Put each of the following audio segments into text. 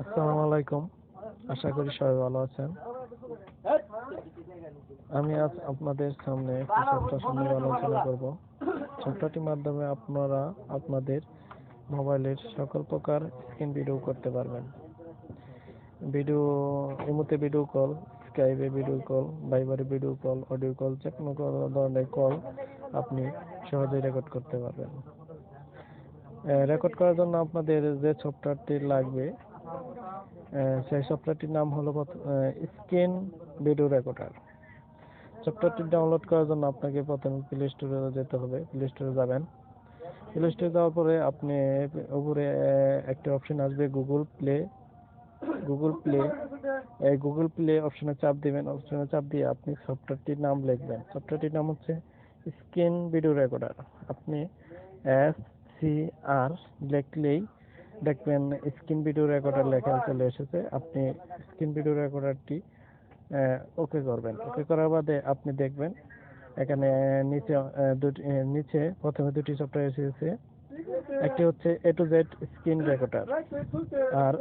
আসসালামু আলাইকুম। আশা করি সবাই ভালো আছেন। আমি আজ আপনাদের সামনে একটি সম্বন্ধে আলোচনা করব। সপ্তাহটির মাধ্যমে আপনারা আপনাদের মোবাইলের সকল প্রকার স্ক্রিন ভিডিও করতে পারবেন। ভিডিও এমতে ভিডিও কল, স্কাইপে ভিডিও কল, ভাইবারে ভিডিও কল, অডিও কল, যে কোনো ধরনের কল আপনি সহজেই রেকর্ড করতে পারবেন। রেকর্ড করার জন্য আপনাদের যে সফটওয়্যারটি লাগবে সেই সফটওয়্যারটির নাম হলো স্ক্রিন ভিডিও রেকর্ডার সফটওয়্যারটি ডাউনলোড করার জন্য আপনাকে প্রথমে প্লে স্টোরে যেতে হবে। প্লে স্টোরে যাবেন। প্লে স্টোরে যাওয়ার পরে আপনি উপরে একটা অপশন আসবে গুগল প্লে গুগল প্লে এই গুগল প্লে অপশনে চাপ দিবেন। অপশনে চাপ দিয়ে আপনি সফটওয়্যারটির নাম লিখবেন। সফটওয়্যারটির নাম হচ্ছে স্ক্রিন ভিডিও রেকর্ডার আপনি এস সি আর লিখলেই দেখবেন স্ক্রিন ভিডিও রেকর্ডার লেখা চলে এসেছে। আপনি স্ক্রিন ভিডিও রেকর্ডারটি ওকে করবেন। ওকে করার বাদে আপনি দেখবেন, এখানে নিচে দুটি, নিচে প্রথমে দুটি সফটওয়্যার এসেছে। একটি হচ্ছে A to Z screen recorder আর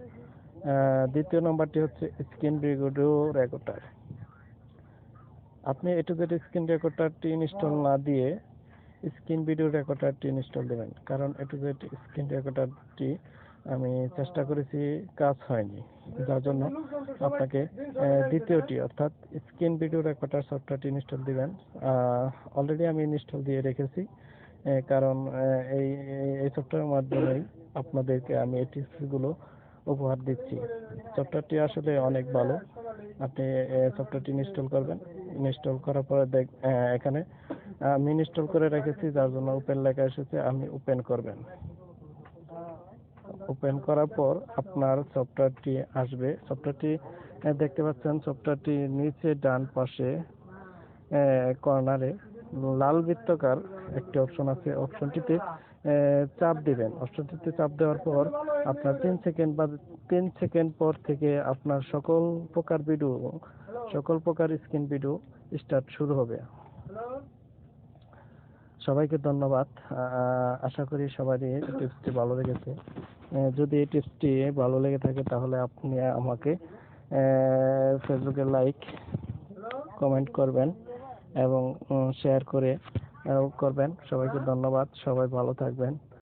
দ্বিতীয় নম্বরটি হচ্ছে স্ক্রিন ভিডিও রেকর্ডার আপনি এ টু জেড স্ক্রিন রেকর্ডারটি ইনস্টল না দিয়ে স্ক্রিন ভিডিও রেকর্ডারটি ইনস্টল দেবেন, কারণ এ টু জেড স্ক্রিন রেকর্ডারটি আমি চেষ্টা করেছি কাজ হয়নি। যার জন্য আপনাকে দ্বিতীয়টি অর্থাৎ স্ক্রিন ভিডিও রেকর্ডার সফটওয়্যারটি ইনস্টল দিবেন। অলরেডি আমি ইনস্টল দিয়ে রেখেছি কারণ এই এই- সফটওয়্যারের মাধ্যমেই আপনাদেরকে আমি এই টিপসগুলো উপহার দিচ্ছি। সফটওয়্যারটি আসলে অনেক ভালো। আপনি সফটওয়্যারটি ইনস্টল করবেন। ইনস্টল করার পরে দেখ এখানে আমি ইনস্টল করে রেখেছি যার জন্য ওপেন লেখা এসেছে আপনি ওপেন করবেন। ওপেন করার পর আপনার সফটওয়্যারটি আসবে। সফটওয়্যারটি দেখতে পাচ্ছেন সফটওয়্যারটি নিচে ডান পাশে কর্নারে লাল বৃত্তকার একটি অপশন আছে। অপশনটিতে চাপ দিবেন। অপশনটিতে চাপ দেওয়ার পর আপনার তিন সেকেন্ড বা তিন সেকেন্ড পর থেকে আপনার সকল প্রকার ভিডিও সকল প্রকার স্ক্রিন ভিডিও স্টার্ট শুরু হবে। সবাইকে ধন্যবাদ। আশা করি সবারই টিপসটি ভালো লেগেছে। যদি এই টিপসটি ভালো লেগে থাকে তাহলে আপনি আমাকে ফেসবুকে লাইক কমেন্ট করবেন এবং শেয়ার করে করবেন। সবাইকে ধন্যবাদ। সবাই ভালো থাকবেন।